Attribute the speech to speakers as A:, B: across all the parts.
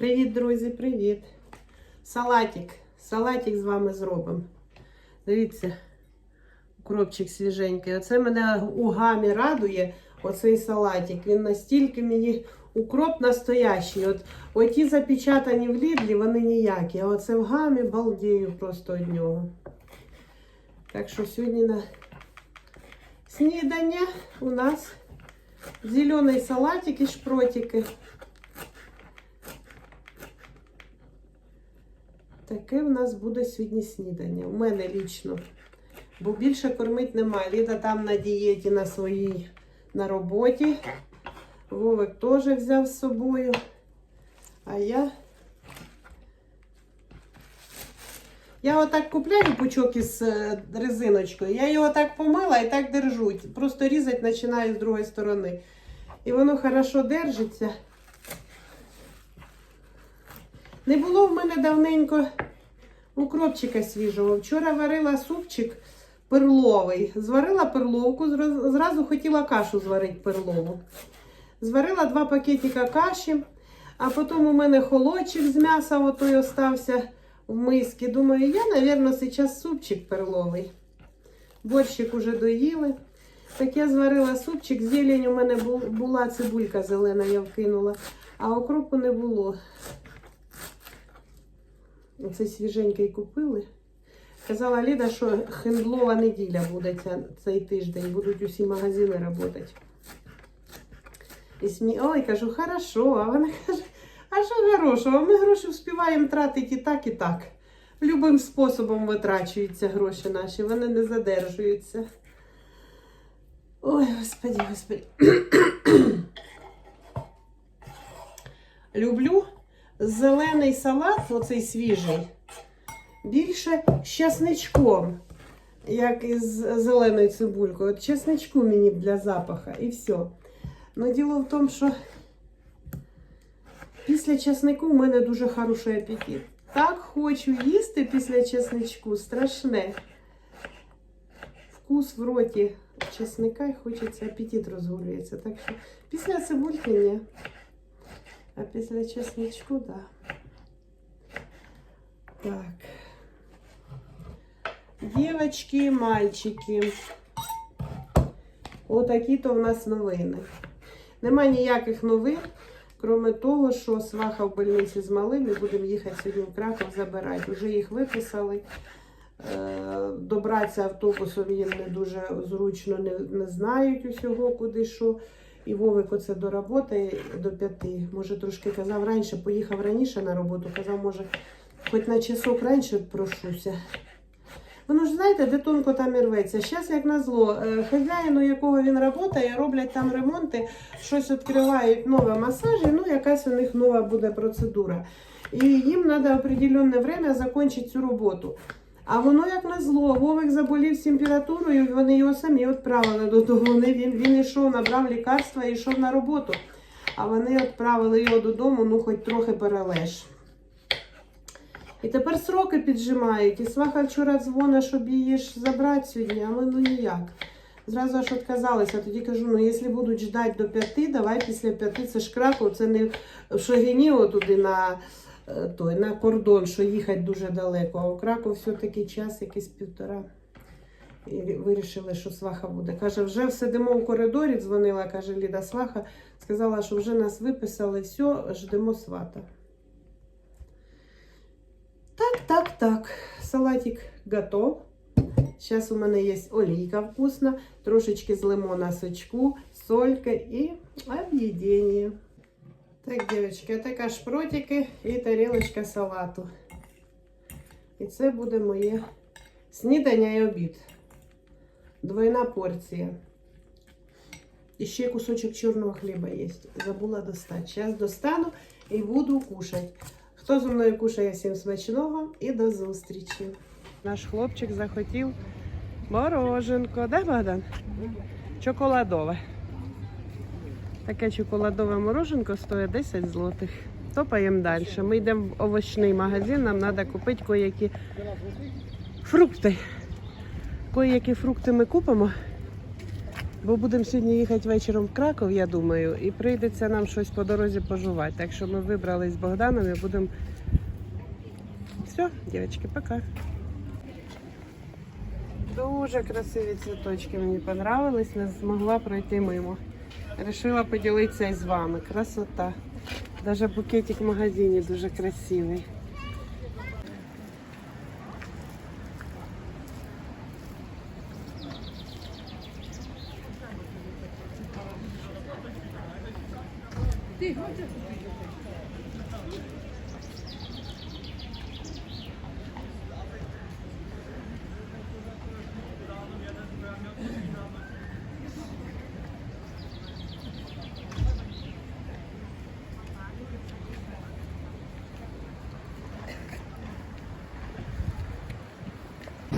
A: Привіт, друзі, привіт. Салатик. Салатик з вами зробимо. Дивіться, укропчик свіженький. Оце мене у гамі радує, оцей салатик. Він настільки мені укроп настоящий. От оті запечатані в лідлі, вони ніякі. А оце в гамі балдею просто від нього. Так що сьогодні на снідання у нас зелений салатик і шпротики. Таке в нас буде сьогодні снідання. У мене лічно. Бо більше кормити немає. Ліда там на дієті на своїй на роботі. Вовик теж взяв з собою. А я. Я отак купляю пучок із е, резиночкою. Я його так помила і так держу. Просто різати починаю з другої сторони. І воно хорошо держиться. Не було в мене давненько укропчика свіжого. Вчора варила супчик перловий. Зварила перловку, зразу хотіла кашу зварити перлову. Зварила два пакетика каші, а потім у мене холодчик з м'яса отой остався в мисці. Думаю, я, мабуть, зараз супчик перловий. Борщик уже доїли. Так я зварила супчик, зелень у мене була цибулька зелена, я вкинула, а окропу не було. Оцей свіженький купили. Казала Ліда, що хендлова неділя буде цей тиждень, будуть усі магазини працювати. І смі... Ой, кажу, хорошо. А вона каже, а що хорошого? Ми гроші вспіваємо тратити і так, і так. Любим способом витрачуються гроші наші, вони не задержуються. Ой, господи, господи. Люблю зелений салат, оцей свіжий, більше з часничком, як із зеленою цибулькою. От часничку мені для запаха і все. Ну, діло в тому, що після часнику в мене дуже хороший апетит. Так хочу їсти після часничку, страшне. Вкус в роті чесника і хочеться, апетит розгулюється. Так що після цибульки ні. А після чесничку, да. Так. Дівочки мальчики. Отакі то в нас новини. Нема ніяких новин, крім того, що сваха в больниці з малим і будемо їхати сьогодні в Краков забирати. Уже їх виписали. Е, Добратися автобусом їм не дуже зручно, не, не знають усього, куди що. І Вовик оце до роботи до п'яти. Може, трошки казав раніше, поїхав раніше на роботу, казав, може, хоч на часок раніше прошуся. Воно ж знаєте, де тонко там і рветься. Зараз, як назло, е, хазяїну, якого він працює, роблять там ремонти, щось відкривають нове масажі, ну якась у них нова буде процедура. І їм треба определенне время закінчити цю роботу. А воно як назло, Вовик заболів з температурою, і вони його самі відправили додому. Він, він йшов, набрав лікарства і йшов на роботу. А вони відправили його додому, ну хоч трохи перележ. І тепер сроки піджимають. І сваха вчора дзвонить, щоб її ж забрати сьогодні, а ми ну ніяк. Зразу аж відказалися. Тоді кажу, ну якщо будуть ждати до п'яти, давай після п'яти, це ж Краков, це не в Шогиніо туди на, той, на кордон, що їхати дуже далеко. А у Краков все-таки час якийсь півтора. І вирішили, що сваха буде. Каже, вже сидимо у коридорі, дзвонила, каже Ліда Сваха, сказала, що вже нас виписали, все, ждемо свата. Так, так, так. Салатик готов. Сейчас у мене є олійка вкусна, трошечки з лимона сочку, солька і об'єднання. Так, дівчатки, така шпротики і тарілочка салату. І це буде моє снідання і обід. Двойна порція. І ще кусочок чорного хліба є. Забула достати. Зараз достану і буду кушати. Хто зі мною кушає всім смачного і до зустрічі. Наш хлопчик захотів мороженко. Да, Богдан? Чоколадове. Таке чоколадове мороженко стоїть 10 злотих. Топаємо далі. Ми йдемо в овочний магазин, нам треба купити кое-які фрукти. Кое-які фрукти ми купимо Бо будемо сьогодні їхати вечором в Краков, я думаю, і прийдеться нам щось по дорозі пожувати. Так що ми вибрались з Богданом і будемо. Все, дівчатки, пока. Дуже красиві цвіточки мені понравились, не змогла пройти мимо. Решила поділитися із вами. Красота. Даже букетик в магазині дуже красивий.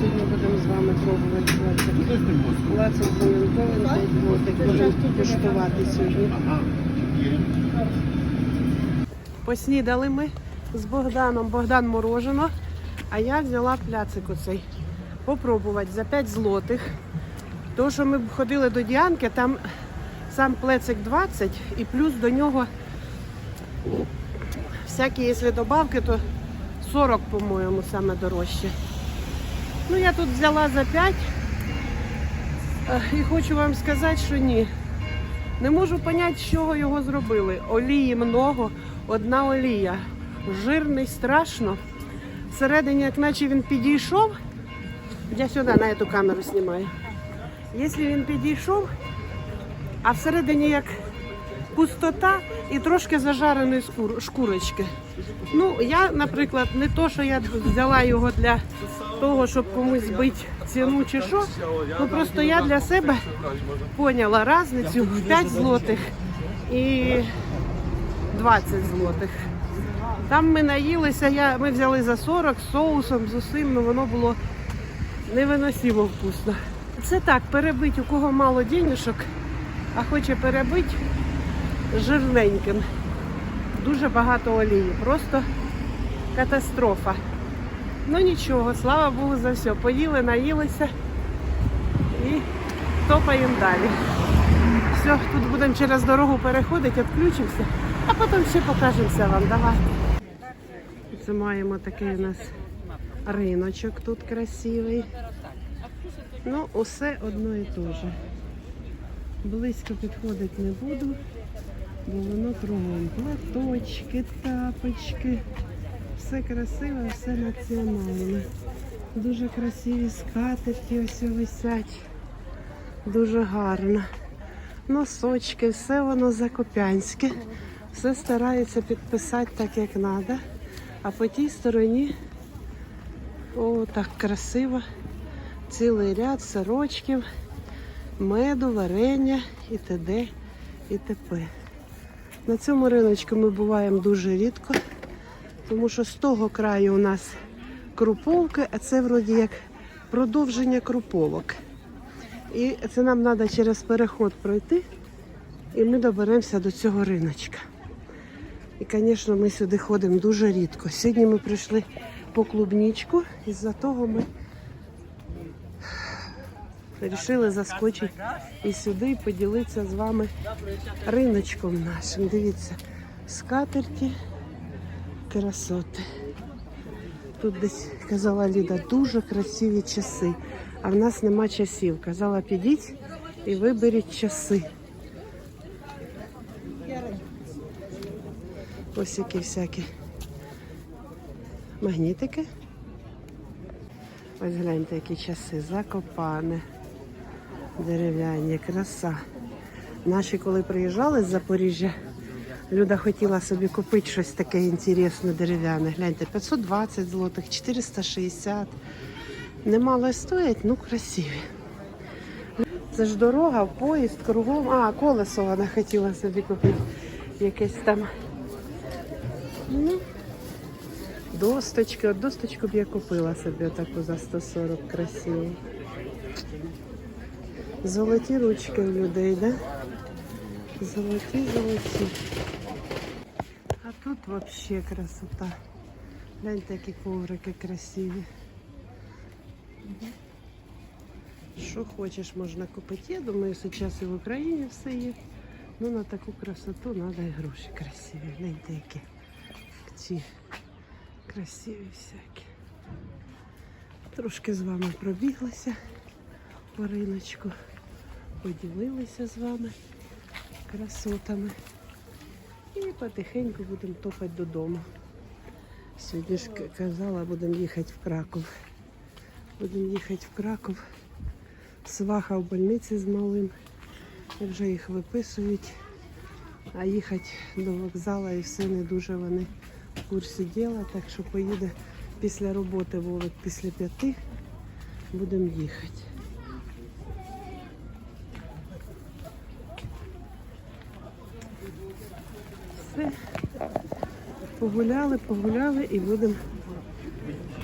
A: Сьогодні будемо з вами пробувати лацин. Лацин коментований, будемо куштувати сьогодні. Поснідали ми з Богданом. Богдан морожено, а я взяла пляцик оцей. Попробувати за 5 злотих. То, що ми ходили до Діанки, там сам плецик 20 і плюс до нього всякі, якщо добавки, то 40, по-моєму, саме дорожче. Ну, я тут взяла за 5. Е, І хочу вам сказати, що ні. Не можу поняти, з чого його зробили. Олії много, одна олія. Жирний, страшно. Всередині, як наче він підійшов, я сюди на цю камеру знімаю. Якщо він підійшов, а всередині як пустота і трошки зажареної шкурочки. Ну, я, наприклад, не то, що я взяла його для того, щоб комусь збити ціну чи що. Ну просто я для себе поняла різницю в 5 злотих і 20 злотих. Там ми наїлися, я, ми взяли за 40 з соусом, з усім, ну воно було невиносимо вкусно. Це так, перебить, у кого мало денежок, а хоче перебити жирненьким. Дуже багато олії, просто катастрофа. Ну нічого, слава Богу за все. Поїли, наїлися і топаємо далі. Все, тут будемо через дорогу переходити, відключимося, а потім ще покажемося вам. Давайте. Це маємо такий у нас риночок тут красивий. Ну, усе одно і те же. Близько підходити не буду, бо воно кругом. Платочки, тапочки. Все красиве, все національне. Дуже красиві скатерті ось висять. Дуже гарно. Носочки, все воно закопянське. Все стараються підписати так, як треба. А по тій стороні о, так красиво. Цілий ряд сорочків, меду, варення і т.д. і т.п. На цьому риночку ми буваємо дуже рідко, тому що з того краю у нас круповки, а це вроді як продовження круповок. І це нам треба через переход пройти, і ми доберемося до цього риночка. І, звісно, ми сюди ходимо дуже рідко. Сьогодні ми прийшли по клубнічку, і з-за того ми вирішили заскочити і сюди і поділитися з вами риночком нашим. Дивіться, скатерті, красоти. Тут десь казала Ліда, дуже красиві часи. А в нас нема часів. Казала, підіть і виберіть часи. Ось які всякі магнітики. Ось гляньте, які часи. Закопане, дерев'яні, краса. Наші, коли приїжджали з Запоріжжя, Люда хотіла собі купити щось таке інтересне дерев'яне. Гляньте, 520 злотих, 460. Немало стоять, ну красиві. Це ж дорога, поїзд, кругом. А, колесо вона хотіла собі купити. Якесь там. Ну, досточки. От досточку б я купила собі таку за 140 красиву. Золоті ручки у людей, да? Золоті, золоті. Тут вообще красота. Гляньте, які коврики красиві. Що хочеш, можна купити. Я думаю, зараз і в Україні все є. Ну на таку красоту треба і гроші красиві. Гляньте, які ці красиві всякі. Трошки з вами пробіглися по риночку. Поділилися з вами красотами. І потихеньку будемо топати додому. Сьогодні ж казала, будемо їхати в Краков. Будемо їхати в Краков. Сваха в больниці з малим. І вже їх виписують. А їхати до вокзалу і все не дуже вони в курсі діла. Так що поїде після роботи Вовик після п'яти. Будемо їхати. Погуляли, погуляли і будемо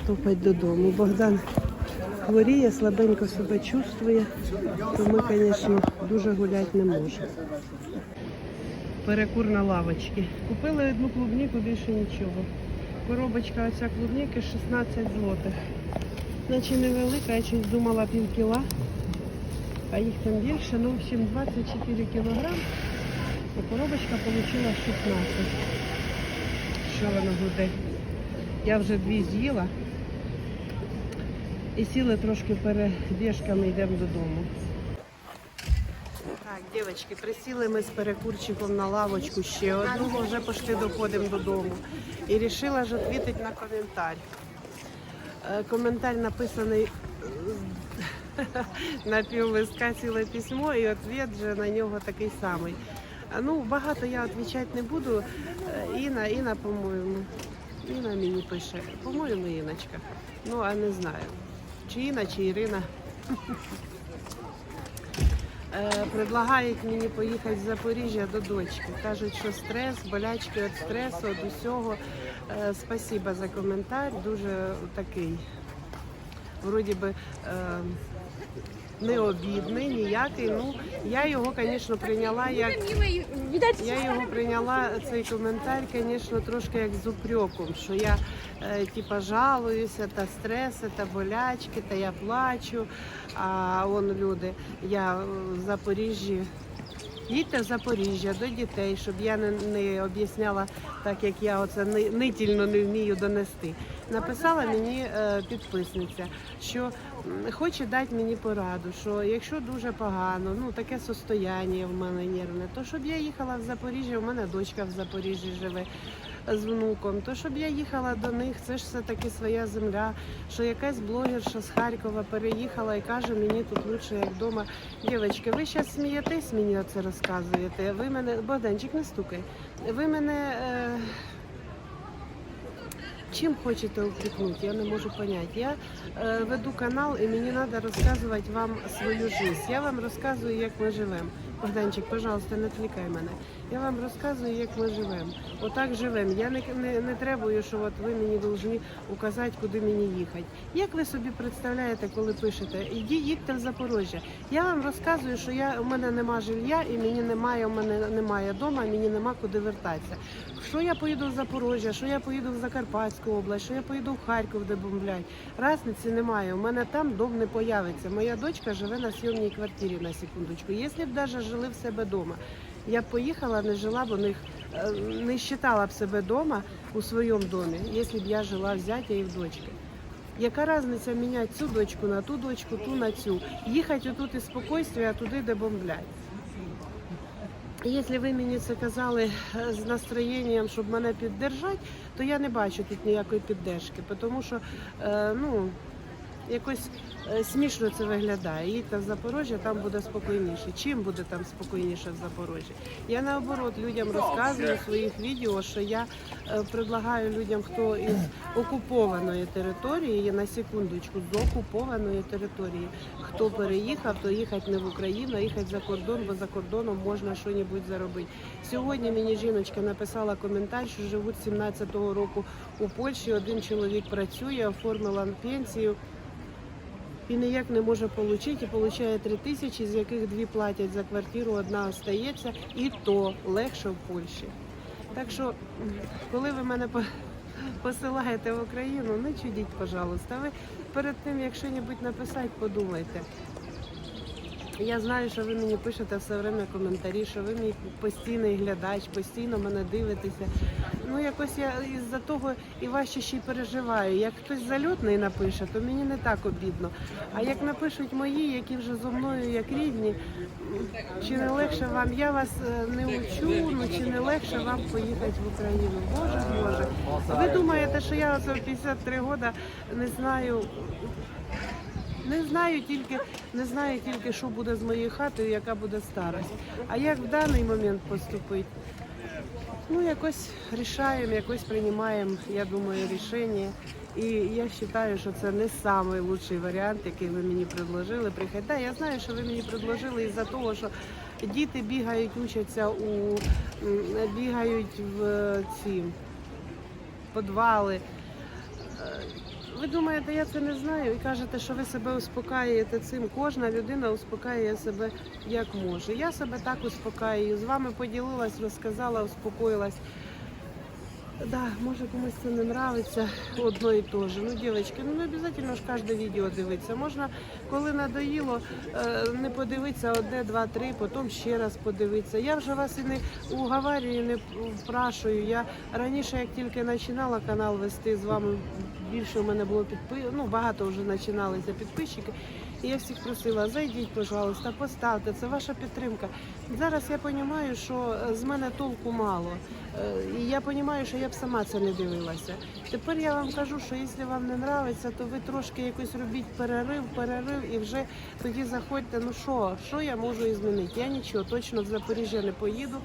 A: топати додому. Богдан хворіє, слабенько себе чувствує, то ми, звісно, дуже гуляти не можемо. Перекур на лавочці. Купили одну клубніку, більше нічого. Коробочка оця клубніки 16 злотих. Наче невелика, я щось думала пів кіла, а їх там більше, ну в общем 24 кілограм. А коробочка вийшла 16. Що вона буде? Я вже дві з'їла. І сіли трошки перебіжками йдемо додому. Так, дівчатки, присіли ми з перекурчиком на лавочку ще одну, вже почти доходимо додому. І вирішила ж відповідати на коментар. Е, Коментар написаний на півлистка ціле письмо, і відповідь вже на нього такий самий. Ну, багато я відповідати не буду. Е, Інна, Інна, по-моєму. Інна мені пише. По-моєму, Іночка. Ну, а не знаю. Чи Інна, чи Ірина. Е, Предлагають мені поїхати з Запоріжжя до дочки. Кажуть, що стрес, болячки від стресу, від усього. Е, Спасибо за коментар. Дуже такий, вроді би, не обідний, ніякий. Ну, я його, звісно, прийняла як я його прийняла цей коментар, звісно, трошки як з упреком, що я е, типа жалуюся, та стреси, та болячки, та я плачу. А он люди, я в Запоріжжі. Їдьте в Запоріжжя до дітей, щоб я не, не об'ясняла так, як я оце нитільно не вмію донести. Написала мені е, підписниця, що хоче дати мені пораду, що якщо дуже погано, ну таке состояння в мене нервне, то щоб я їхала в Запоріжжя, у мене дочка в Запоріжжі живе з внуком, то щоб я їхала до них, це ж все таки своя земля. Що якась блогерша з Харкова переїхала і каже, мені тут лучше як вдома. Дівчатки, ви зараз смієтесь, мені це розказуєте. Ви мене, Богданчик, не стукай. Ви мене. Е... Чим хочете упрекнути, я не можу зрозуміти. Я е, веду канал і мені треба розказувати вам свою життя. Я вам розказую, як ми живемо. Богданчик, пожалуйста, не відвлікай мене. Я вам розказую, як ми живемо. Отак живемо. Я не, не, не требую, що от ви мені повинні указати, куди мені їхати. Як ви собі представляєте, коли пишете, іди їдьте в Запорожжя. Я вам розказую, що я, у мене нема жилья і мені немає, у мене немає вдома, мені нема куди вертатися. Що я поїду в Запорожжя, що я поїду в Закарпатську область, що я поїду в Харків, де бомблять. Разниці немає. У мене там дом не появиться. Моя дочка живе на сйомній квартирі на секундочку. Якщо б навіть жили в себе вдома, я б поїхала, не жила б у них, е, не вважала б себе вдома у своєму домі, якщо б я жила в зятя і в дочки. Яка різниця міняти цю дочку на ту дочку, ту на цю? Їхати отут із спокійствия, а туди, де бомблять. Якщо ви мені це казали е, з настроєнням, щоб мене піддержати, то я не бачу тут ніякої піддержки, тому що е, ну, якось смішно це виглядає. Їдьте в Запорожжя, там буде спокійніше. Чим буде там спокійніше в Запорожжі? Я наоборот людям розказую в своїх відео, що я е, предлагаю людям, хто із окупованої території, на секундочку, з окупованої території, хто переїхав, то їхати не в Україну, а їхати за кордон, бо за кордоном можна щось заробити. Сьогодні мені жіночка написала коментар, що живуть з 17-го року у Польщі. Один чоловік працює, оформила пенсію. І ніяк не може отримати, і отримує 3 тисячі, з яких дві платять за квартиру, одна остається, і то легше в Польщі. Так що, коли ви мене посилаєте в Україну, не чудіть, пожалуйста. Ви перед тим, як щось написати, подумайте. Я знаю, що ви мені пишете все время коментарі, що ви мій постійний глядач, постійно мене дивитеся. Ну якось я із-за того і важче ще й переживаю. Як хтось зальотний напише, то мені не так обідно. А як напишуть мої, які вже зо мною як рідні, чи не легше вам? Я вас е, не учу, ну чи не легше вам поїхати в Україну? Боже Боже. Ви думаєте, що я оце в 53 роки не знаю. Не знаю тільки, не знаю тільки, що буде з моєю хатою, яка буде старость. А як в даний момент поступити? Ну, якось рішаємо, якось приймаємо, я думаю, рішення. І я вважаю, що це не найкращий варіант, який ви мені предложили. Приходь. Да, я знаю, що ви мені предложили із-за того, що діти бігають, учаться у бігають в ці підвали. Ви думаєте, я це не знаю і кажете, що ви себе успокаюєте цим. Кожна людина успокаює себе як може. Я себе так успокаюю. З вами поділилась, розказала, успокоїлась. Да, може комусь це не нравиться одно і те ж. Ну, дівчатки, ну не обов'язково ж кожне відео дивитися. Можна, коли надоїло, е, не подивитися одне, два, три, потім ще раз подивитися. Я вже вас і не уговарюю, не впрашую. Я раніше, як тільки починала канал вести з вами, більше у мене було підпи... ну багато вже починалися підписчики. І я всіх просила, зайдіть, пожалуйста, поставте, це ваша підтримка. Зараз я розумію, що з мене толку мало. Е, І я розумію, що я б сама це не дивилася. Тепер я вам кажу, що якщо вам не подобається, то ви трошки якось робіть перерив, перерив і вже тоді заходьте. Ну що, що я можу змінити? Я нічого, точно в Запоріжжя не поїду.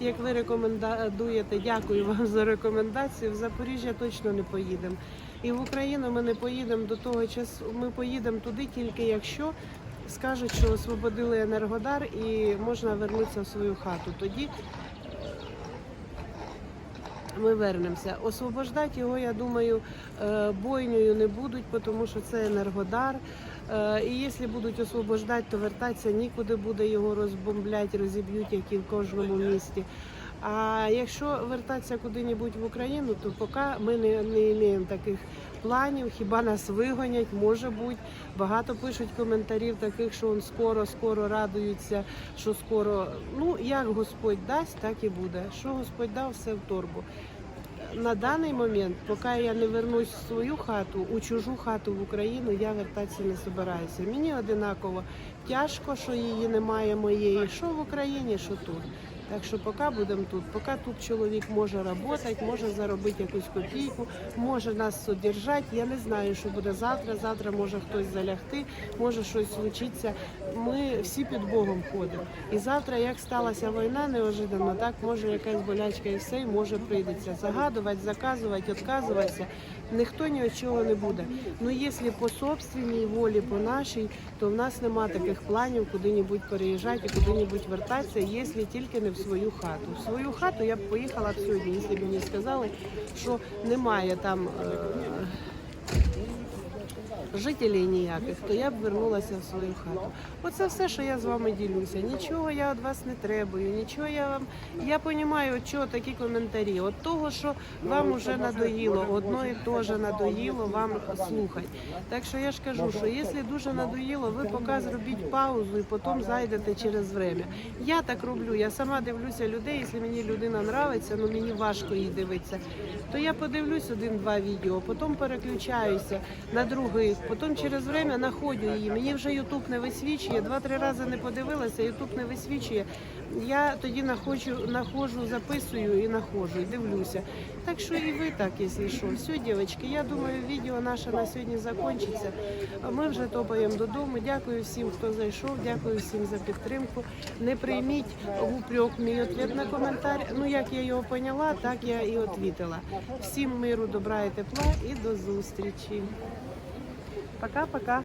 A: Як ви рекомендуєте, дякую вам за рекомендації. В Запоріжжя точно не поїдемо. І в Україну ми не поїдемо до того часу. Ми поїдемо туди тільки якщо скажуть, що освободили Енергодар і можна вернутися в свою хату. Тоді ми вернемося. Освобождати його, я думаю, бойною бойнею не будуть, тому що це Енергодар. Е, І якщо будуть освобождати, то вертатися нікуди буде його розбомблять, розіб'ють, як і в кожному місті. А якщо вертатися куди-небудь в Україну, то поки ми не, не маємо таких планів, хіба нас вигонять, може бути. Багато пишуть коментарів таких, що он скоро, скоро радуються, що скоро. Ну, як Господь дасть, так і буде. Що Господь дав, все в торбу. На даний момент, поки я не вернусь в свою хату, у чужу хату в Україну, я вертатися не збираюся. Мені одинаково тяжко, що її немає моєї, що в Україні, що тут. Так що поки будемо тут, поки тут чоловік може працювати, може заробити якусь копійку, може нас содержати. Я не знаю, що буде завтра. Завтра може хтось залягти, може щось случиться. Ми всі під Богом ходимо. І завтра, як сталася війна неожиданно, так може якась болячка і все, і може прийдеться загадувати, заказувати, відказуватися. Ніхто ні від чого не буде. Ну якщо по собственній волі, по нашій, то в нас нема таких планів куди-небудь переїжджати, куди-небудь вертатися, якщо тільки не в свою хату. В свою хату я б поїхала б сьогодні, якщо б мені сказали, що немає там. Е- жителів ніяких, то я б вернулася в свою хату. Оце все, що я з вами ділюся. Нічого я від вас не требую, нічого я вам. Я розумію, от чого такі коментарі. От того, що вам вже надоїло, одно і те же надоїло вам слухати. Так що я ж кажу, що якщо дуже надоїло, ви поки зробіть паузу і потім зайдете через время. Я так роблю, я сама дивлюся людей, якщо мені людина нравиться, ну мені важко її дивитися, то я подивлюсь один-два відео, потім переключаюся на другий, потім через время знаходжу її. Мені вже Ютуб не висвічує, два-три рази не подивилася, Ютуб не висвічує. Я тоді находжу, находжу, записую і знаходжу, і дивлюся. Так що і ви так, якщо що. Все, дівчатки, я думаю, відео наше на сьогодні закінчиться. Ми вже топаємо додому. Дякую всім, хто зайшов, дякую всім за підтримку. Не прийміть в упрек мій ответ на коментар. Ну, як я його поняла, так я і відповіла. Всім миру, добра і тепла і до зустрічі. Пока-пока.